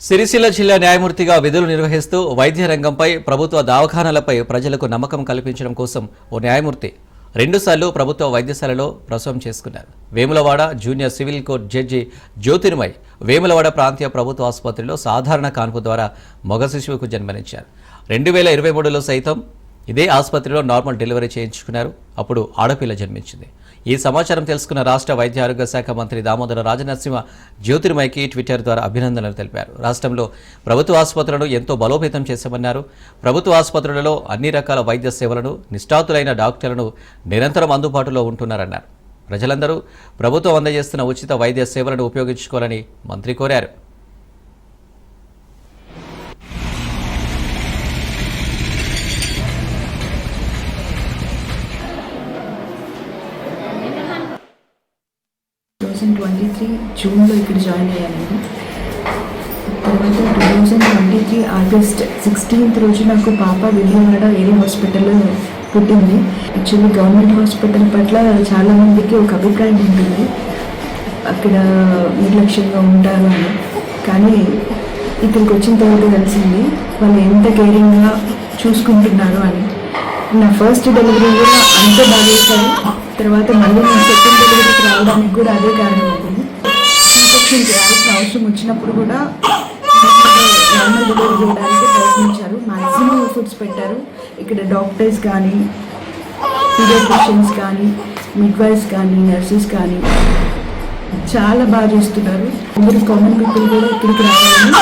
సిరిసిల్ల జిల్లా న్యాయమూర్తిగా విధులు నిర్వహిస్తూ వైద్య రంగంపై ప్రభుత్వ దవాఖానాలపై ప్రజలకు నమ్మకం కల్పించడం కోసం ఓ న్యాయమూర్తి రెండుసార్లు ప్రభుత్వ వైద్యశాలలో ప్రసవం చేసుకున్నారు. Vemulawada junior civil court judge Jyotirmay Vemulawada ప్రాంతీయ ప్రభుత్వ ఆసుపత్రిలో సాధారణ కాన్పు ద్వారా మగ శిశువుకు జన్మనిచ్చారు. రెండు వేల ఇరవై మూడులో సైతం ఇదే ఆసుపత్రిలో నార్మల్ డెలివరీ చేయించుకున్నారు. అప్పుడు ఆడపిల్ల జన్మించింది. ఈ సమాచారం తెలుసుకున్న రాష్ట్ర వైద్య ఆరోగ్య శాఖ మంత్రి దామోదర రాజనరసింహ జ్యోతిర్మయకి ట్విట్టర్ ద్వారా అభినందనలు తెలిపారు. రాష్ట్రంలో ప్రభుత్వ ఆసుపత్రులను ఎంతో బలోపేతం చేశామన్నారు. ప్రభుత్వ ఆసుపత్రులలో అన్ని రకాల వైద్య సేవలను నిష్ఠాతులైన డాక్టర్లను నిరంతరం అందుబాటులో ఉంటున్నారన్నారు. ప్రజలందరూ ప్రభుత్వం అందజేస్తున్న ఉచిత వైద్య సేవలను ఉపయోగించుకోవాలని మంత్రి కోరారు. థౌజండ్ ట్వంటీ త్రీ జూన్లో ఇక్కడ జాయిన్ అయ్యానండి. తర్వాత two thousand twenty three August sixteenth రోజు నాకు పాప విజయవాడ ఏరియా హాస్పిటల్లో పుట్టింది. యాక్చువల్లీ గవర్నమెంట్ హాస్పిటల్ పట్ల చాలామందికి ఒక అభిప్రాయం ఉంటుంది. అక్కడ నిర్లక్ష్యంగా ఉంటారు అని. కానీ ఇక్కడికి వచ్చిన తర్వాత తెలిసింది వాళ్ళు ఎంత కేరింగ్గా చూసుకుంటున్నారు అని. నా ఫస్ట్ డెలివరీ కూడా అంత బాగా చేశారు. తర్వాత మళ్ళీ నేను సెకండ్ డెలివరీకి రావడానికి కూడా అదే కారణం అవుతుంది. ఇన్ఫెక్షన్ చేయాల్సిన అవసరం వచ్చినప్పుడు కూడా నార్మల్ డెలివరీ చేయడానికి ప్రయత్నించారు. మ్యాక్సిమం ఫుడ్స్ పెట్టారు. ఇక్కడ డాక్టర్స్ కానీ పీడియాట్రిషియన్స్ కానీ మిడ్వైఫ్స్ కానీ నర్సెస్ కానీ చాలా బాగా చేస్తున్నారు. అందరూ కామన్ పీపుల్ కూడా ఇక్కడికి రావాలని